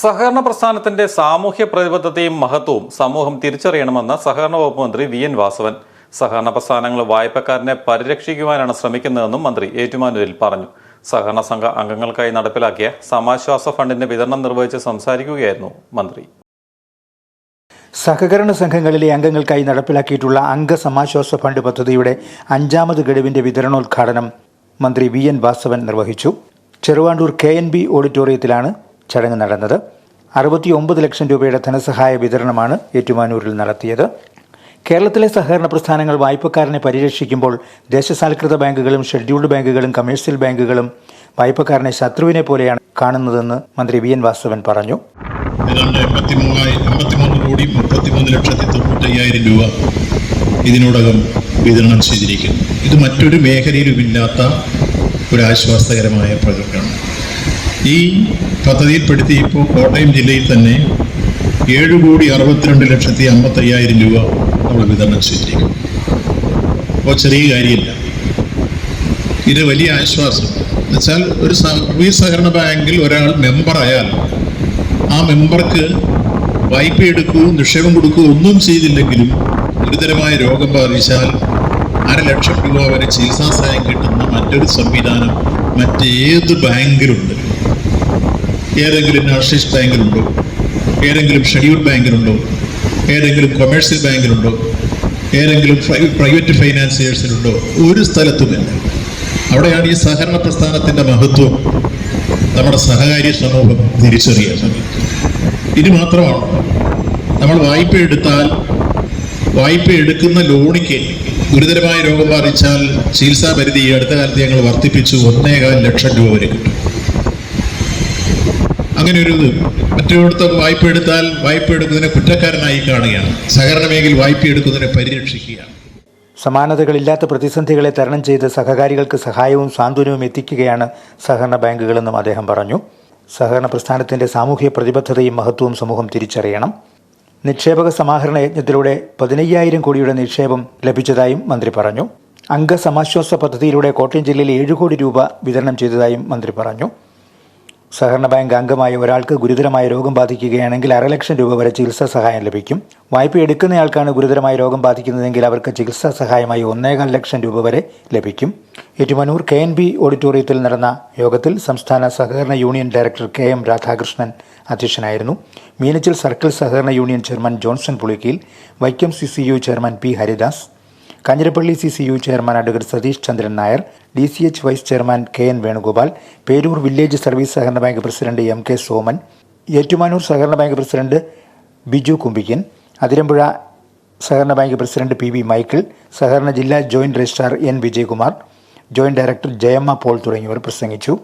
സഹകരണ പ്രസ്ഥാനത്തിന്റെ സാമൂഹ്യ പ്രതിബദ്ധതയും മഹത്വവും സമൂഹം തിരിച്ചറിയണമെന്ന് സഹകരണ വകുപ്പ് മന്ത്രി വി എൻ വാസവൻ. സഹകരണ പ്രസ്ഥാനങ്ങൾ വായ്പക്കാരനെ പരിരക്ഷിക്കുവാനാണ് ശ്രമിക്കുന്നതെന്നും മന്ത്രി ഏറ്റുമാനൂരിൽ പറഞ്ഞു. സഹകരണ സംഘ അംഗങ്ങൾക്കായി നടപ്പിലാക്കിയ സമാശ്വാസ ഫണ്ടിന്റെ വിതരണം നിർവഹിച്ച് സംസാരിക്കുകയായിരുന്നു മന്ത്രി. സഹകരണ സംഘങ്ങളിലെ അംഗങ്ങൾക്കായി നടപ്പിലാക്കിയിട്ടുള്ള അംഗസമാശ്വാസ ഫണ്ട് പദ്ധതിയുടെ അഞ്ചാമത് ഗഡുവിന്റെ വിതരണോദ്ഘാടനം മന്ത്രി വി എൻ വാസവൻ നിർവഹിച്ചു. ചെറുവാണ്ടൂർ കെ എൻ ബി ഓഡിറ്റോറിയത്തിലാണ് ചടങ്ങ് നടന്നത്. അറുപത്തി ഒമ്പത് ലക്ഷം രൂപയുടെ ധനസഹായ വിതരണമാണ് ഏറ്റുമാനൂരിൽ നടത്തിയത്. കേരളത്തിലെ സഹകരണ പ്രസ്ഥാനങ്ങൾ വായ്പക്കാരനെ പരിരക്ഷിക്കുമ്പോൾ ദേശസാൽകൃത ബാങ്കുകളും ഷെഡ്യൂൾഡ് ബാങ്കുകളും കമേഴ്സ്യൽ ബാങ്കുകളും വായ്പക്കാരനെ ശത്രുവിനെ പോലെയാണ് കാണുന്നതെന്ന് മന്ത്രി വി എൻ വാസവൻ പറഞ്ഞു. ഏതാണ്ട് എൺപത്തിമൂന്ന് കോടി മുപ്പത്തിമൂന്ന് ലക്ഷത്തി തൊണ്ണൂറ്റയ്യായിരം രൂപ ഇതിനോടകം വിതരണം ചെയ്തിരിക്കുന്നു. ഇത് മറ്റൊരു മേഖലയിലുമില്ലാത്ത ഒരു ആശ്വാസകരമായ പ്രകടനമാണ് ഈ പദ്ധതിയിൽപ്പെടുത്തി ഇപ്പോൾ കോട്ടയം ജില്ലയിൽ തന്നെ ഏഴ് കോടി അറുപത്തിരണ്ട് ലക്ഷത്തി അമ്പത്തയ്യായിരം രൂപ നമ്മൾ വിതരണം ചെയ്തിരിക്കും അപ്പോൾ ചെറിയ കാര്യമില്ല. ഇത് വലിയ ആശ്വാസം. എന്നുവെച്ചാൽ ഒരു സർവീസ് സഹകരണ ബാങ്കിൽ ഒരാൾ മെമ്പറായാൽ ആ മെമ്പർക്ക് വായ്പ എടുക്കുകയും നിക്ഷേപം കൊടുക്കുകയും ഒന്നും ചെയ്തില്ലെങ്കിലും ഗുരുതരമായ രോഗം ബാധിച്ചാൽ ലക്ഷം രൂപ വരെ ചികിത്സാ സഹായം കിട്ടുന്ന മറ്റൊരു സംവിധാനം മറ്റേത് ബാങ്കിലുണ്ട്. ഏതെങ്കിലും നാഷണലിസ്റ്റ് ബാങ്കിലുണ്ടോ? ഏതെങ്കിലും ഷെഡ്യൂൾ ബാങ്കിലുണ്ടോ? ഏതെങ്കിലും കൊമേഴ്സ്യൽ ബാങ്കിലുണ്ടോ? ഏതെങ്കിലും പ്രൈ- പ്രൈവറ്റ് ഫൈനാൻസിയേഴ്സിലുണ്ടോ ഒരു സ്ഥലത്തുമില്ല അവിടെയാണ് ഈ സഹകരണ പ്രസ്ഥാനത്തിന്റെ മഹത്വം. നമ്മുടെ സഹകാരി സമൂഹം തിരിച്ചറിയുന്നത് ഇത് മാത്രമാണ് നമ്മൾ വായ്പ എടുത്താൽ വായ്പ എടുക്കുന്ന ലോണിക്ക് ഗുരുതരമായ രോഗം ബാധിച്ചാൽ ചികിത്സാ പരിധി ഈ അടുത്ത കാലത്ത് ഞങ്ങൾ വർദ്ധിപ്പിച്ചു ഒന്നേകാൽ ലക്ഷം രൂപ വരെ കിട്ടും. അങ്ങനെ ഒരു ഇത് മറ്റൊരിടത്ത് വായ്പ എടുത്താൽ വായ്പ എടുക്കുന്നതിനെ കുറ്റക്കാരനായി കാണുകയാണ്. സഹകരണ മേഖലയിൽ വായ്പ എടുക്കുന്നതിനെ പരിരക്ഷിക്കുകയാണ്. സമാനതകളില്ലാത്ത പ്രതിസന്ധികളെ തരണം ചെയ്ത് സഹകാരികൾക്ക് സഹായവും സാന്ത്വനവും എത്തിക്കുകയാണ് സഹകരണ ബാങ്കുകളെന്നും അദ്ദേഹം പറഞ്ഞു. സഹകരണ പ്രസ്ഥാനത്തിന്റെ സാമൂഹ്യ പ്രതിബദ്ധതയും മഹത്വവും സമൂഹം തിരിച്ചറിയണം. നിക്ഷേപക സമാഹരണ യജ്ഞത്തിലൂടെ പതിനയ്യായിരം കോടിയുടെ നിക്ഷേപം ലഭിച്ചതായും മന്ത്രി പറഞ്ഞു. അംഗസമാശ്വാസ പദ്ധതിയിലൂടെ കോട്ടയം ജില്ലയിൽ ഏഴ് കോടി രൂപ വിതരണം ചെയ്തതായും മന്ത്രി പറഞ്ഞു. സഹകരണ ബാങ്ക് അംഗമായ ഒരാൾക്ക് ഗുരുതരമായ രോഗം ബാധിക്കുകയാണെങ്കിൽ അരലക്ഷം രൂപ വരെ ചികിത്സാ സഹായം ലഭിക്കും. വായ്പ എടുക്കുന്നയാൾക്കാണ് ഗുരുതരമായ രോഗം ബാധിക്കുന്നതെങ്കിൽ അവർക്ക് ചികിത്സാ സഹായമായി ഒന്നേകാൽ ലക്ഷം രൂപ വരെ ലഭിക്കും. ഏറ്റുമാനൂർ കെ എൻ ബി ഓഡിറ്റോറിയത്തിൽ നടന്ന യോഗത്തിൽ സംസ്ഥാന സഹകരണ union director K M Radhakrishnan അധ്യക്ഷനായിരുന്നു. മീനച്ചിൽ സർക്കിൾ സഹകരണ union chairman Johnson Pulikkeel Vaikom C chairman P Haridas Kanjirappally C C U chairman advocate Satheesh Chandran Nair D C H vice chairman K N Venugopal Perur village service സഹകരണ bank president M K Soman Ettumanoor സഹകരണ bank president Biju Kumbikkan Athirampuzha സഹകരണ bank president P V Michael സഹകരണ ജില്ലാ joint registrar N Vijayakumar joint director Jayamma Paul തുടങ്ങിയവർ പ്രസംഗിച്ചു.